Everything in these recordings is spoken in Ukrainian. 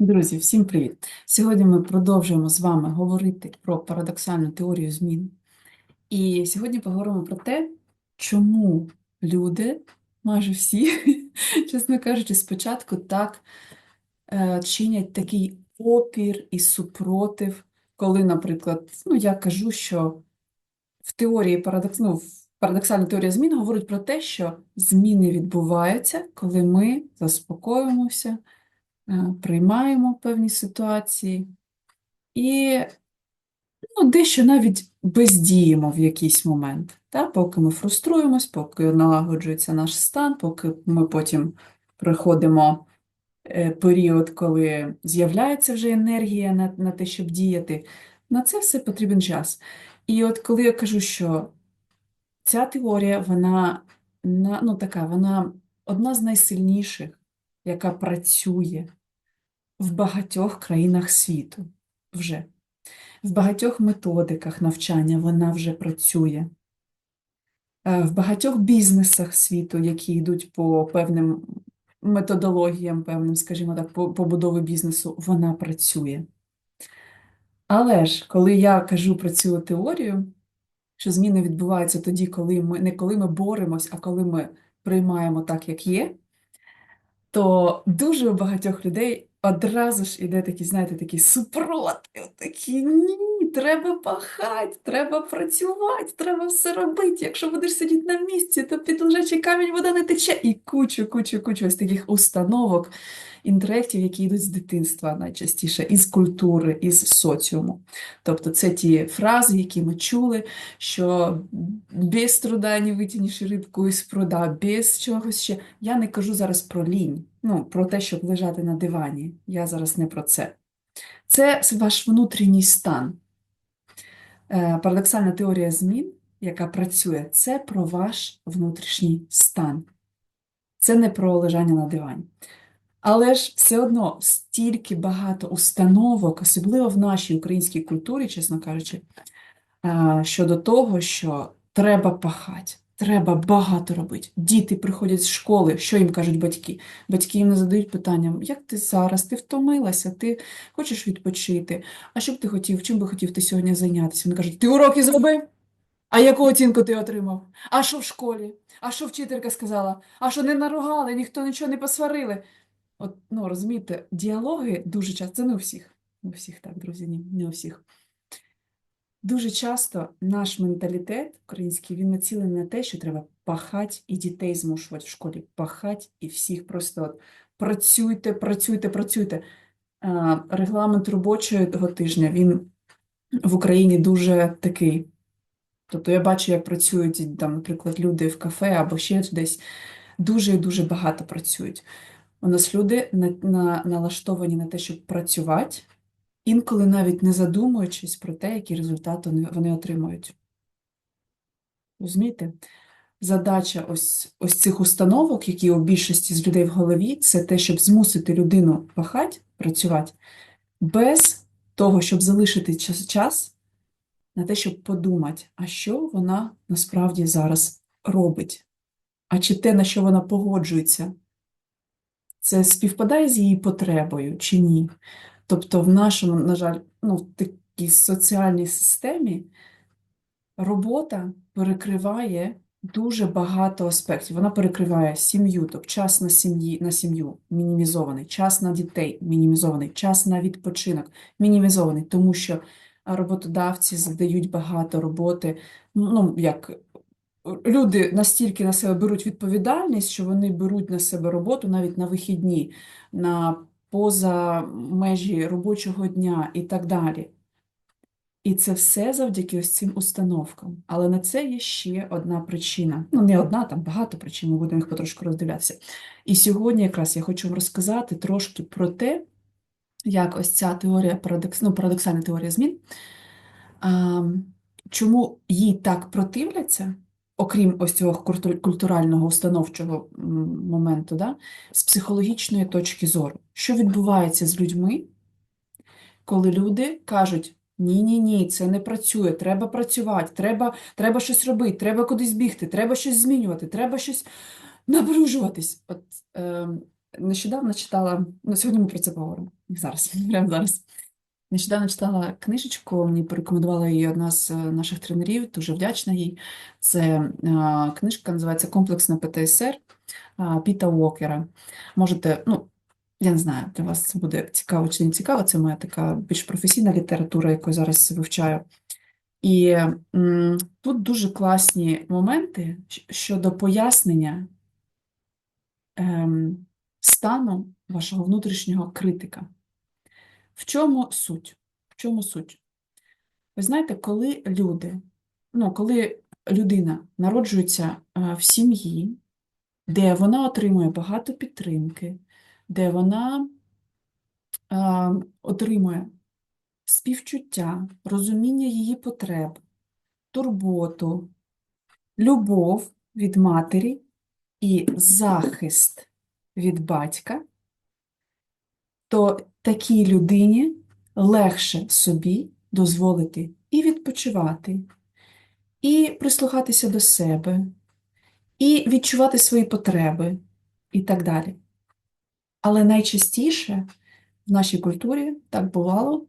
Друзі, всім привіт! Сьогодні ми продовжуємо з вами говорити про парадоксальну теорію змін. І сьогодні поговоримо про те, чому люди, майже всі, чесно кажучи, спочатку так е, чинять такий опір і супротив, коли, наприклад, ну, я кажу, що в теорії парадокс... ну, парадоксальна теорія змін говорить про те, що зміни відбуваються, коли ми заспокоїмося приймаємо певні ситуації і ну, дещо навіть бездіємо в якийсь момент, та? Поки ми фруструємось, поки налагоджується наш стан, поки ми потім приходимо е, період, коли з'являється вже енергія на, на те, щоб діяти, на це все потрібен час. І от коли я кажу, що ця теорія, вона ну, така, вона одна з найсильніших, яка працює в багатьох країнах світу вже. В багатьох методиках навчання вона вже працює. Е, В багатьох бізнесах світу, які йдуть по певним методологіям, певним, скажімо так, по побудови бізнесу, вона працює. Але ж, коли я кажу про цю теорію, що зміни відбуваються тоді, коли ми не коли ми боремось, а коли ми приймаємо так, як є, то дуже у багатьох людей одразу ж іде такий, знаєте, такий супротив, такі ні, треба пахати, треба працювати, треба все робити. Якщо будеш сидіти на місці, то під лежачий камінь вода не тече. І кучу, кучу, кучу ось таких установок, інтелектів, які йдуть з дитинства найчастіше, із культури, із соціуму. Тобто це ті фрази, які ми чули, що без труда не витягнеш рибку із пруда, без чогось ще. Я не кажу зараз про лінь, ну, про те, щоб лежати на дивані. Я зараз не про це. Це ваш внутрішній стан. Е, Парадоксальна теорія змін, яка працює, це про ваш внутрішній стан. Це не про лежання на дивані. Але ж все одно стільки багато установок, особливо в нашій українській культурі, чесно кажучи, щодо того, що треба пахати, треба багато робити. Діти приходять з школи, що їм кажуть батьки? Батьки їм не задають питанням, як ти зараз, ти втомилася, ти хочеш відпочити, а що б ти хотів, чим би хотів ти сьогодні зайнятися? Вони кажуть, ти уроки зробив? А яку оцінку ти отримав? А що в школі? А що вчителька сказала? А що не наругали, ніхто нічого не посварили? От, ну, розумієте, діалоги дуже часто, це не у всіх, не у всіх так, друзі, ні, не у всіх. Дуже часто наш менталітет український, він націлений на те, що треба пахати і дітей змушувати в школі, пахати і всіх просто от, працюйте, працюйте, працюйте. Регламент робочого тижня, він в Україні дуже такий. Тобто я бачу, як працюють там, наприклад, люди в кафе або ще десь дуже і дуже багато працюють. У нас люди на, на, налаштовані на те, щоб працювати, інколи навіть не задумуючись про те, які результати вони, отримують. Розумієте? Задача ось, ось цих установок, які у більшості з людей в голові, це те, щоб змусити людину пахати, працювати, без того, щоб залишити час, час на те, щоб подумати, а що вона насправді зараз робить, а чи те, на що вона погоджується, це співпадає з її потребою чи ні? Тобто, в нашому, на жаль, ну, в такій соціальній системі робота перекриває дуже багато аспектів. Вона перекриває сім'ю, тобто час на сім'ї, на сім'ю мінімізований, час на дітей мінімізований, час на відпочинок мінімізований, тому що роботодавці задають багато роботи, ну, як люди настільки на себе беруть відповідальність, що вони беруть на себе роботу навіть на вихідні, на поза межі робочого дня і так далі. І це все завдяки ось цим установкам. Але на це є ще одна причина. Ну, не одна, там багато причин, ми будемо їх потрошку роздивлятися. І сьогодні якраз я хочу вам розказати трошки про те, як ось ця теорія, парадокс, ну, парадоксальна теорія змін, а, чому їй так противляться, окрім ось цього культурального установчого моменту, да, з психологічної точки зору. Що відбувається з людьми, коли люди кажуть, ні, ні, ні, це не працює, треба працювати, треба, треба щось робити, треба кудись бігти, треба щось змінювати, треба щось напружуватись. От, е, нещодавно читала, ну, сьогодні ми про це поговоримо. Зараз, прямо зараз. Нещодавно читала книжечку, мені порекомендувала її одна з е, наших тренерів, дуже вдячна їй. Це е, книжка називається Комплексна ПТСР Піта Уокера. Можете, ну, я не знаю, для вас це буде цікаво чи не цікаво, це моя така більш професійна література, яку я зараз вивчаю. І м, тут дуже класні моменти щодо пояснення ем, стану вашого внутрішнього критика. В чому суть? В чому суть? Ви знаєте, коли люди, ну, коли людина народжується е, в сім'ї, де вона отримує багато підтримки, де вона е, отримує співчуття, розуміння її потреб, турботу, любов від матері і захист від батька, то такій людині легше собі дозволити і відпочивати, і прислухатися до себе, і відчувати свої потреби, і так далі. Але найчастіше в нашій культурі так бувало,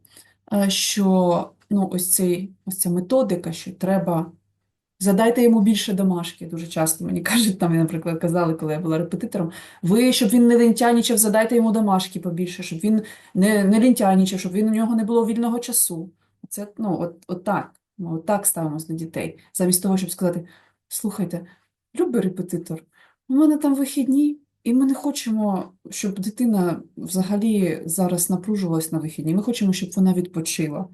е, що ну, ось, цей, ось ця методика, що треба задайте йому більше домашки. Дуже часто мені кажуть, там, наприклад, казали, коли я була репетитором, ви, щоб він не лентянічав, задайте йому домашки побільше, щоб він не, не лентянічав, щоб він у нього не було вільного часу. Це, ну, от, от так. Ми от так ставимося до дітей. Замість того, щоб сказати, слухайте, любий репетитор, у мене там вихідні, і ми не хочемо, щоб дитина взагалі зараз напружувалась на вихідні. Ми хочемо, щоб вона відпочила.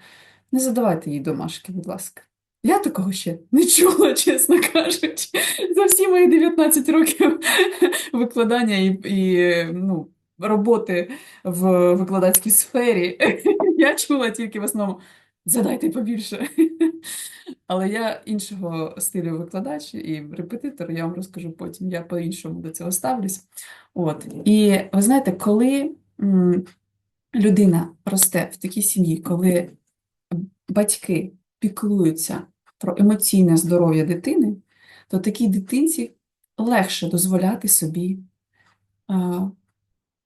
Не задавайте їй домашки, будь ласка. Я такого ще не чула, чесно кажучи, за всі мої 19 років викладання і, і ну, роботи в викладацькій сфері. Я чула тільки в основному задайте побільше. Але я іншого стилю викладач і репетитор, я вам розкажу потім, я по-іншому до цього ставлюсь. От. І ви знаєте, коли людина росте в такій сім'ї, коли батьки піклуються про емоційне здоров'я дитини, то такій дитинці легше дозволяти собі,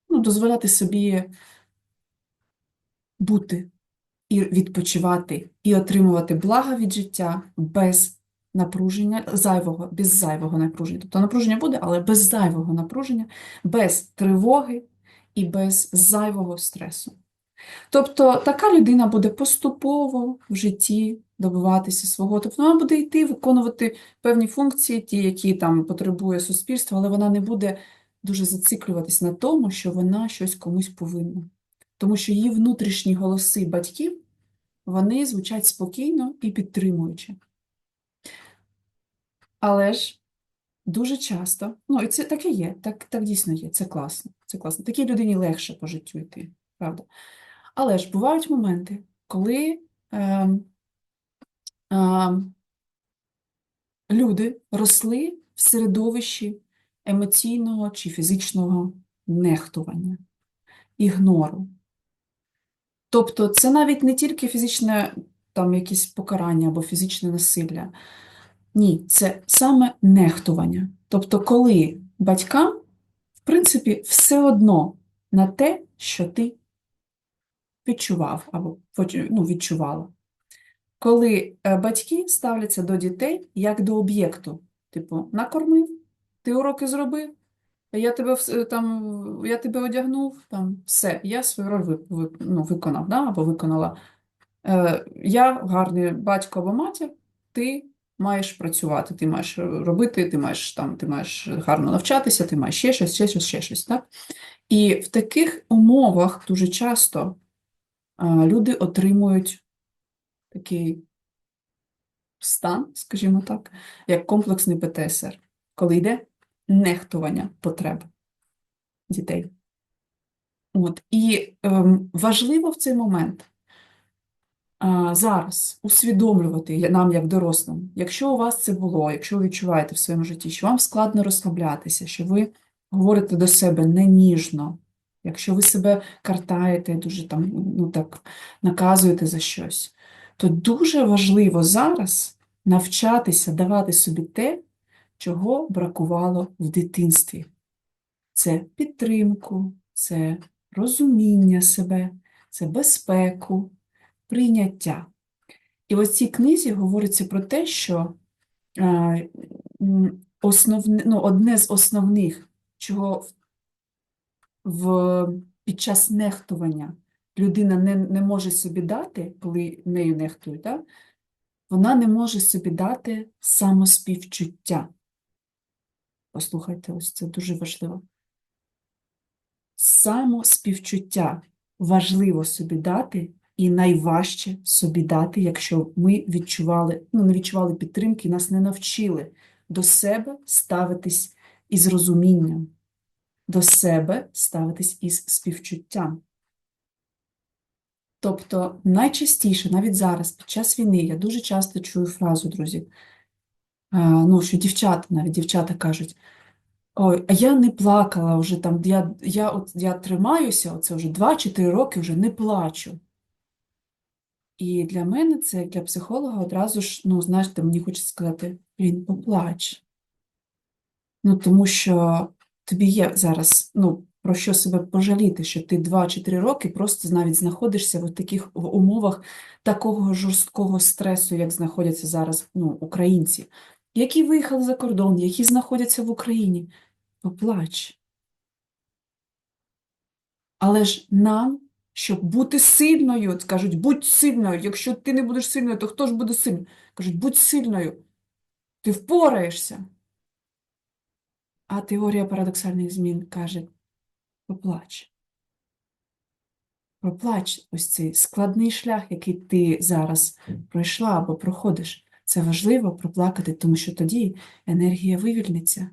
ну, дозволяти собі бути і відпочивати, і отримувати блага від життя без напруження, зайвого, без зайвого напруження. Тобто напруження буде, але без зайвого напруження, без тривоги і без зайвого стресу. Тобто така людина буде поступово в житті добиватися свого, тобто вона буде йти, виконувати певні функції, ті, які там потребує суспільство, але вона не буде дуже зациклюватись на тому, що вона щось комусь повинна. Тому що її внутрішні голоси батьків, вони звучать спокійно і підтримуючи. Але ж дуже часто, ну і це так і є, так, так дійсно є, це класно, це класно. Такій людині легше по життю йти, правда. Але ж бувають моменти, коли е, е, люди росли в середовищі емоційного чи фізичного нехтування, ігнору. Тобто це навіть не тільки фізичне там якесь покарання або фізичне насилля. Ні, це саме нехтування. Тобто, коли батькам, в принципі, все одно на те, що ти відчував або ну, відчувала. Коли е, батьки ставляться до дітей як до об'єкту, типу, накормив, ти уроки зробив, я тебе там, я тебе одягнув, там все, я свою роль ну, виконав, да, або виконала. Е, я гарний батько або матір, ти маєш працювати, ти маєш робити, ти маєш там, ти маєш гарно навчатися, ти маєш ще щось, ще щось, ще щось, так? І в таких умовах дуже часто люди отримують такий стан, скажімо так, як комплексний ПТСР, коли йде нехтування потреб дітей. От. І ем, важливо в цей момент а, зараз усвідомлювати нам, як дорослим, якщо у вас це було, якщо ви відчуваєте в своєму житті, що вам складно розслаблятися, що ви говорите до себе неніжно, якщо ви себе картаєте, дуже там, ну так, наказуєте за щось, то дуже важливо зараз навчатися давати собі те, чого бракувало в дитинстві. Це підтримку, це розуміння себе, це безпеку, прийняття. І в цій книзі говориться про те, що основне, ну, одне з основних, чого в, під час нехтування людина не, не може собі дати, коли нею нехтують, да? вона не може собі дати самоспівчуття. Послухайте, ось це дуже важливо. Самоспівчуття важливо собі дати, і найважче собі дати, якщо ми відчували, ну, не відчували підтримки, нас не навчили до себе ставитись із розумінням, до себе ставитись із співчуттям. Тобто найчастіше, навіть зараз, під час війни, я дуже часто чую фразу, друзі, ну, що дівчата, навіть дівчата кажуть, ой, а я не плакала вже там, я, я, от, я тримаюся, оце вже 2-4 роки вже не плачу. І для мене це, як для психолога, одразу ж, ну, знаєте, мені хочеться сказати, він поплач. Ну, тому що тобі є зараз, ну, про що себе пожаліти, що ти 2-3 роки просто навіть знаходишся в таких в умовах такого жорсткого стресу, як знаходяться зараз ну, українці, які виїхали за кордон, які знаходяться в Україні. Поплач. Але ж нам, щоб бути сильною, от кажуть, будь сильною. Якщо ти не будеш сильною, то хто ж буде сильною? Кажуть, будь сильною. Ти впораєшся. А теорія парадоксальних змін каже, поплач. Проплач ось цей складний шлях, який ти зараз пройшла або проходиш. Це важливо проплакати, тому що тоді енергія вивільниться.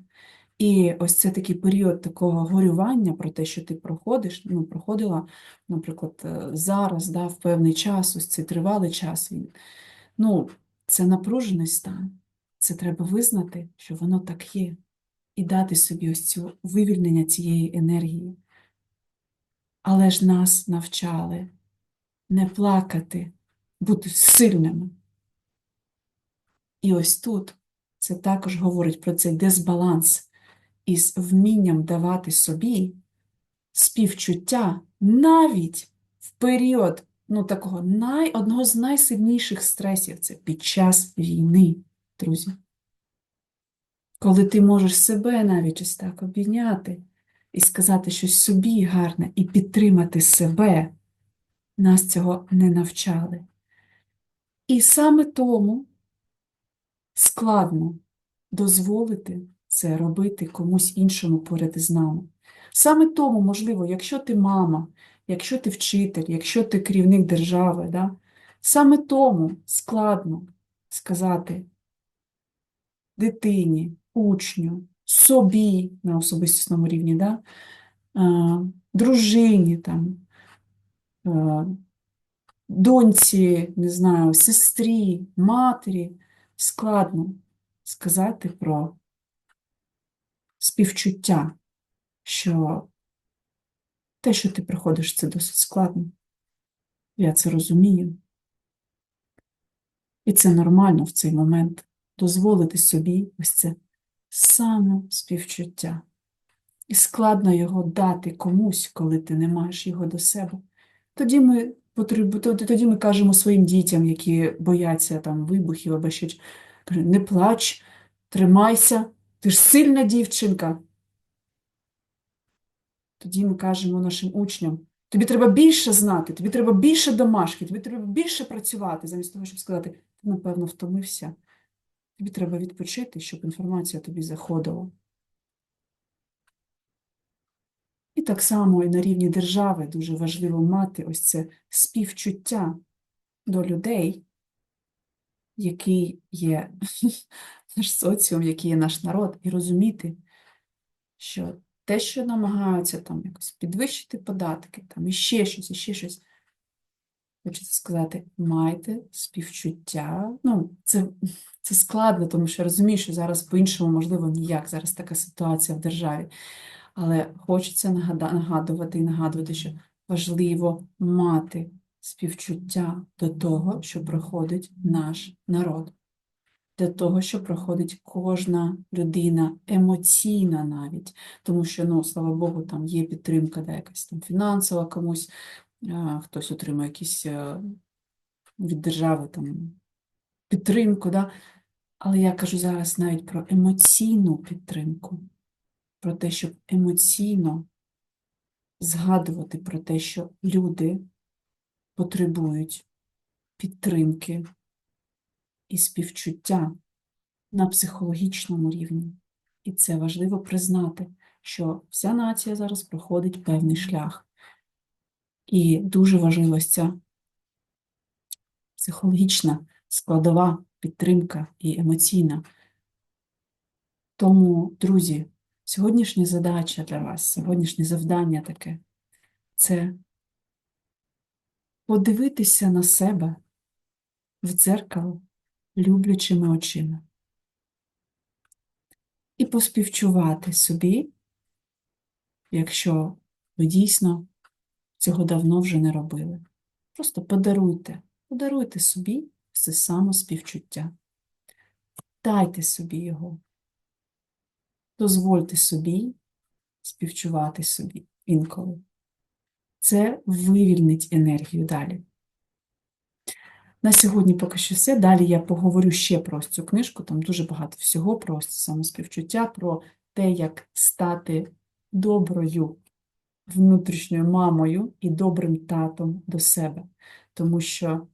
І ось це такий період такого горювання про те, що ти проходиш, ну, проходила, наприклад, е, зараз, да, в певний час, ось цей тривалий час. Він, ну, це напружений стан. Це треба визнати, що воно так є, і дати собі ось цю вивільнення цієї енергії. Але ж нас навчали не плакати, бути сильними. І ось тут це також говорить про цей дисбаланс із вмінням давати собі співчуття навіть в період ну, такого най, одного з найсильніших стресів це під час війни, друзі. Коли ти можеш себе навіть ось так обійняти і сказати щось собі гарне, і підтримати себе, нас цього не навчали. І саме тому складно дозволити це робити комусь іншому поряд із нами. Саме тому, можливо, якщо ти мама, якщо ти вчитель, якщо ти керівник держави, да, саме тому складно сказати дитині, учню, собі на особистісному рівні, да, дружині, там, доньці, не знаю, сестрі, матері, складно сказати про співчуття, що те, що ти приходиш, це досить складно. Я це розумію. І це нормально в цей момент дозволити собі ось це самоспівчуття. І складно його дати комусь, коли ти не маєш його до себе. Тоді ми тоді ми кажемо своїм дітям, які бояться там вибухів або ще не плач, тримайся, ти ж сильна дівчинка. Тоді ми кажемо нашим учням, тобі треба більше знати, тобі треба більше домашки, тобі треба більше працювати, замість того, щоб сказати, ти, напевно, втомився. Тобі треба відпочити, щоб інформація тобі заходила. І так само і на рівні держави дуже важливо мати ось це співчуття до людей, який є наш соціум, який є наш народ, і розуміти, що те, що намагаються там якось підвищити податки, там іще щось, іще щось. Хочеться сказати, майте співчуття. Ну, це, це складно, тому що я розумію, що зараз по-іншому, можливо, ніяк. Зараз така ситуація в державі. Але хочеться нагадувати і нагадувати, що важливо мати співчуття до того, що проходить наш народ. для того, що проходить кожна людина, емоційна навіть, тому що, ну, слава Богу, там є підтримка, да, якась там фінансова комусь, хтось отримує якісь е, від держави там підтримку, да? але я кажу зараз навіть про емоційну підтримку, про те, щоб емоційно згадувати про те, що люди потребують підтримки і співчуття на психологічному рівні. І це важливо признати, що вся нація зараз проходить певний шлях. І дуже важлива ця психологічна складова підтримка і емоційна. Тому, друзі, сьогоднішня задача для вас, сьогоднішнє завдання таке це подивитися на себе в дзеркало люблячими очима і поспівчувати собі, якщо ви дійсно цього давно вже не робили. Просто подаруйте, подаруйте собі це самоспівчуття. Дайте собі його. Дозвольте собі співчувати собі інколи. Це вивільнить енергію далі. На сьогодні поки що все. Далі я поговорю ще про цю книжку, там дуже багато всього про самоспівчуття, про те, як стати доброю внутрішньою мамою і добрим татом до себе. Тому що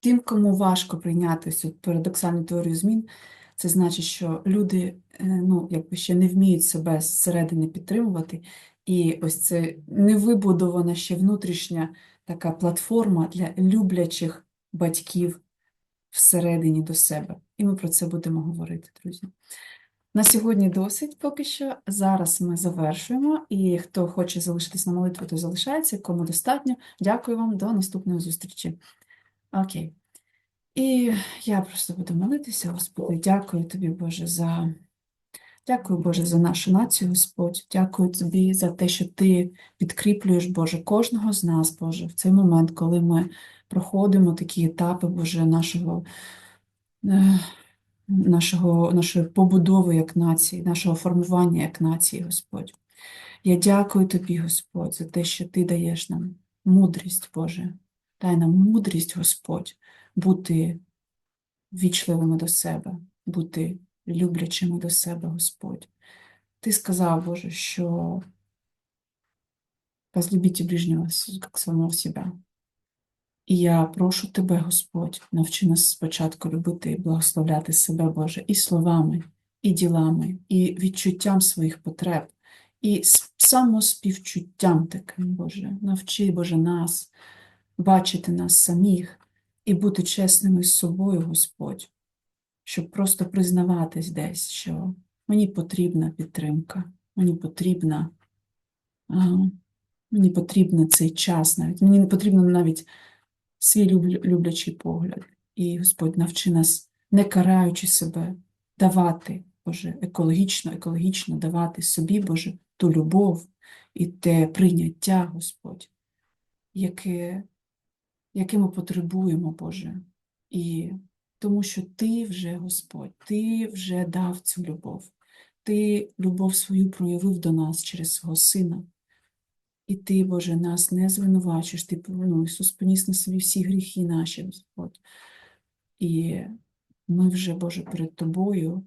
тим, кому важко прийняти цю парадоксальну теорію змін, це значить, що люди е, ну, якби ще не вміють себе зсередини підтримувати, і ось це невибудована ще внутрішня така платформа для люблячих батьків всередині до себе. І ми про це будемо говорити, друзі. На сьогодні досить поки що. Зараз ми завершуємо, і хто хоче залишитись на молитву, то залишається, кому достатньо. Дякую вам, до наступної зустрічі. Окей. І я просто буду молитися, Господи, дякую тобі, Боже, за. Дякую, Боже, за нашу націю, Господь. Дякую тобі за те, що ти підкріплюєш, Боже, кожного з нас, Боже, в цей момент, коли ми проходимо такі етапи, Боже, нашого, е, нашого, нашої побудови як нації, нашого формування як нації, Господь. Я дякую тобі, Господь, за те, що ти даєш нам мудрість, Боже. Дай нам мудрість, Господь, бути вічливими до себе, бути люблячими до себе, Господь. Ти сказав, Боже, що возлюбите ближнього, як самого себе. І я прошу Тебе, Господь, навчи нас спочатку любити і благословляти себе, Боже, і словами, і ділами, і відчуттям своїх потреб, і самоспівчуттям таким, Боже. Навчи, Боже, нас бачити нас самих і бути чесними з собою, Господь, щоб просто признаватись десь, що мені потрібна підтримка, мені потрібна, мені потрібен цей час навіть, мені не потрібно навіть свій люблячий погляд. І Господь навчи нас, не караючи себе, давати, Боже, екологічно, екологічно давати собі, Боже, ту любов і те прийняття, Господь, яке яке ми потребуємо, Боже. І тому що Ти вже Господь, Ти вже дав цю любов, Ти любов свою проявив до нас через свого Сина. І Ти, Боже, нас не звинувачуєш, Ти ну, Ісус поніс на собі всі гріхи наші, Господь. І ми вже, Боже, перед Тобою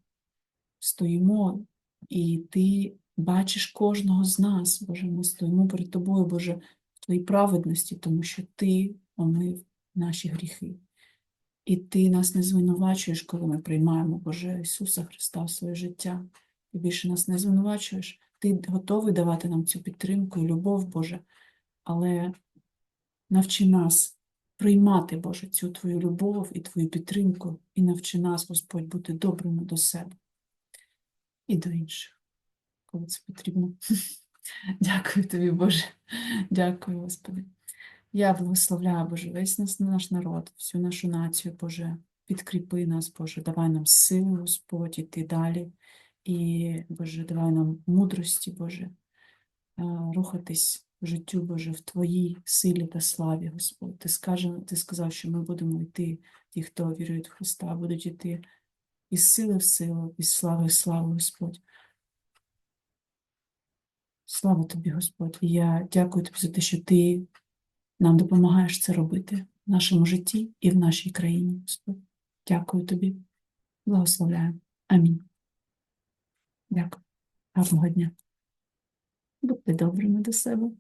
стоїмо, і Ти бачиш кожного з нас, Боже, ми стоїмо перед Тобою, Боже, в Твоїй праведності, тому що Ти омив наші гріхи. І ти нас не звинувачуєш, коли ми приймаємо Боже Ісуса Христа в своє життя. Ти більше нас не звинувачуєш. Ти готовий давати нам цю підтримку і любов, Боже, але навчи нас приймати, Боже, цю Твою любов і Твою підтримку, і навчи нас, Господь, бути добрими до себе і до інших, коли це потрібно. Дякую тобі, Боже. Дякую, Господи. Я благословляю, Боже, весь нас, наш народ, всю нашу націю, Боже, підкріпи нас, Боже, давай нам сили, Господь, іти далі. І, Боже, давай нам мудрості, Боже, рухатись в життю, Боже, в Твоїй силі та славі, Господь. Ти, скажем, ти сказав, що ми будемо йти, ті, хто вірують в Христа, будуть йти із сили в силу, із слави в славу, Господь. Слава тобі, Господь. І я дякую тобі за те, що ти нам допомагаєш це робити в нашому житті і в нашій країні. Господь. Дякую тобі. Благословляю. Амінь. Дякую. Гарного дня. Будьте добрими до себе.